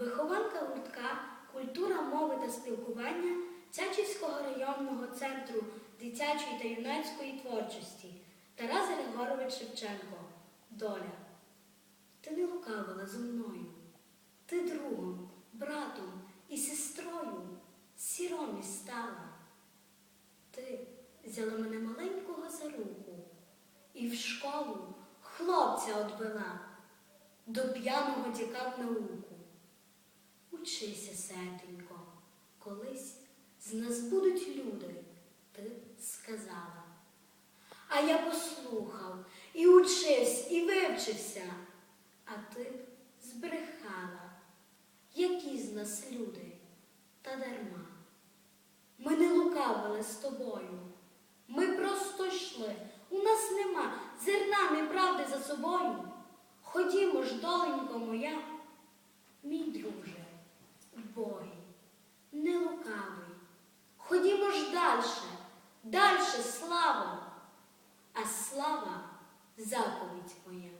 вихованка гуртка Культура мови та спілкування Тячівського районного центру дитячої та юнацької творчості Тарас Григорович Шевченко. Доля. Ти не лукавила зо мною. Ти другом, братом і сестрою сіромі стала. Ти взяла мене маленького за руку і в школу хлопця одвела, до п'яного тікав науку. Учися, сетенько, колись з нас будуть люди, ти сказала. А я послухав і учився, і вивчився, а ти збрехала. Які з нас люди, та дарма. Ми не лукавили з тобою. Ми просто йшли. У нас нема зерна неправди за собою. Ходімо ж, доленько моя, мій друже, Богий, не лукавий. Ходімо ж дальше, дальше слава, а слава заповідь моя.